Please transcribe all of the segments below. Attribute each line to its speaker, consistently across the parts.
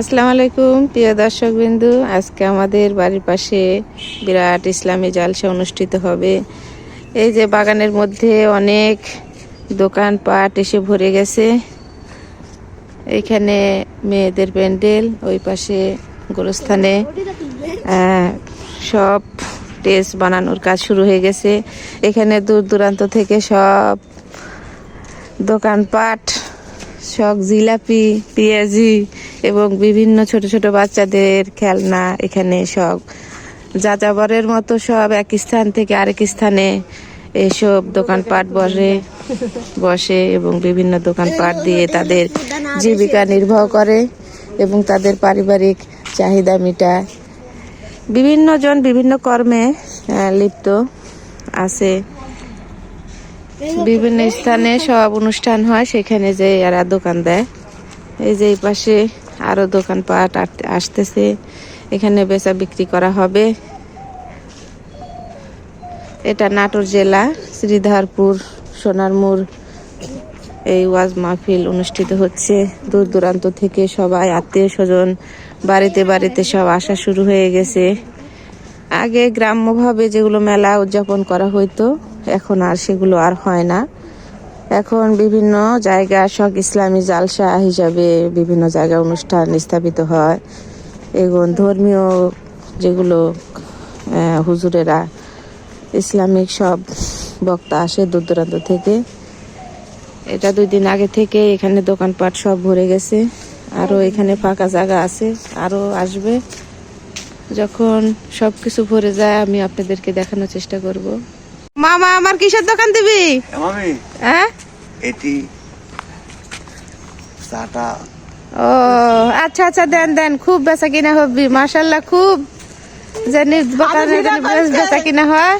Speaker 1: আসসালামু আলাইকুম, প্রিয় দর্শক বিন্দু আজকে আমাদের বাড়ির পাশে বিরাট ইসলামী জালসা অনুষ্ঠিত হবে। এই যে বাগানের মধ্যে অনেক দোকানপাট এসে ভরে গেছে। এইখানে মেয়েদের প্যান্ডেল, ওই পাশে গোরস্থানে সব টেস্ট বানানোর কাজ শুরু হয়ে গেছে। এখানে দূর দূরান্ত থেকে সব দোকানপাট সব জিলাপি, পেঁয়াজি এবং বিভিন্ন ছোট ছোট বাচ্চাদের খেলনা এখানে সব যাযাবরের মতো সব এক স্থান থেকে আরেক স্থানে এসব দোকানপাট বসে বসে এবং বিভিন্ন দোকানপাট দিয়ে তাদের জীবিকা নির্বাহ করে এবং তাদের পারিবারিক চাহিদা মেটায়। বিভিন্ন জন বিভিন্ন কর্মে লিপ্ত আছে। বিভিন্ন স্থানে সব অনুষ্ঠান হয়, সেখানে যে এরা দোকান দেয়। এই যে এই পাশে আরও দোকানপাট আসতেছে, এখানে বেচা বিক্রি করা হবে। এটা নাটোর জেলা, শ্রীধারপুর, সোনারমুর। এই ওয়াজ মাহফিল অনুষ্ঠিত হচ্ছে। দূর দূরান্ত থেকে সবাই, আত্মীয় স্বজন, বাড়িতে বাড়িতে সব আসা শুরু হয়ে গেছে। আগে গ্রাম্যভাবে যেগুলো মেলা উদযাপন করা হইতো এখন আর সেগুলো আর হয় না। এখন বিভিন্ন জায়গা সব ইসলামী জালসা হিসাবে বিভিন্ন জায়গায় অনুষ্ঠান স্থাপিত হয়। এবং ধর্মীয় যেগুলো হুজুরেরা ইসলামিক সব বক্তা আসে দূর দূরান্ত থেকে। এটা দুই দিন আগে থেকে এখানে দোকানপাট সব ভরে গেছে। আরও এখানে ফাঁকা জায়গা আছে আরও আসবে। যখন সব কিছু ভরে যায়, আমি আপনাদেরকে দেখানোর চেষ্টা করব। মামা আমার কিসের দোকান দিবি?
Speaker 2: মামি
Speaker 1: হ্যাঁ?
Speaker 2: এটি চাটা।
Speaker 1: ও আচ্ছা আচ্ছা দেন দেন খুব বেচা কিনা হবি মাশাল্লাহ খুব। জানি দোকানে বেশ বেচা কিনা হয়।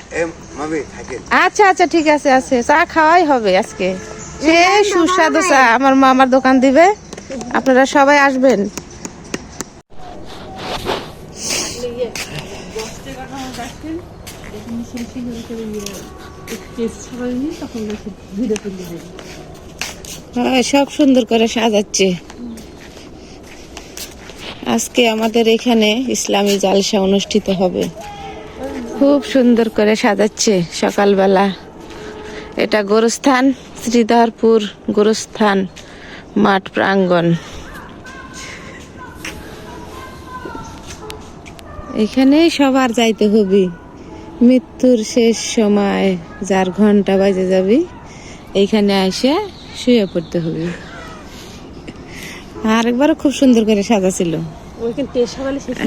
Speaker 1: আচ্ছা আচ্ছা ঠিক আছে আছে চা খাওয়াই হবে আজকে। সে সুস্বাদু চা আমার মা আমার দোকান দিবে। আপনারা সবাই আসবেন। হ্যাঁ সব সুন্দর করে সাজাচ্ছে। আজকে আমাদের এখানে ইসলামী জালসা অনুষ্ঠিত হবে। খুব সুন্দর করে সাজাচ্ছে সকালবেলা। এটা গোরস্থান, শ্রীধরপুর গোরস্থান মাঠ প্রাঙ্গণ। এখানেই সবার যাইতে হবে। মৃত্যুর শেষ সময় যার ঘণ্টা বাজে যাবি এইখানে এসে শুয়ে পড়তে হবে। আরেকবারও খুব সুন্দর করে সাজাছিল।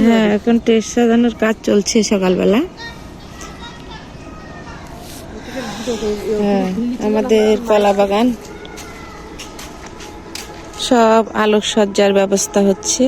Speaker 1: হ্যাঁ এখন টেস্ট সাজানোর কাজ চলছে সকালবেলা। হ্যাঁ, আমাদের কলা বাগান। সব আলোকসজ্জার ব্যবস্থা হচ্ছে।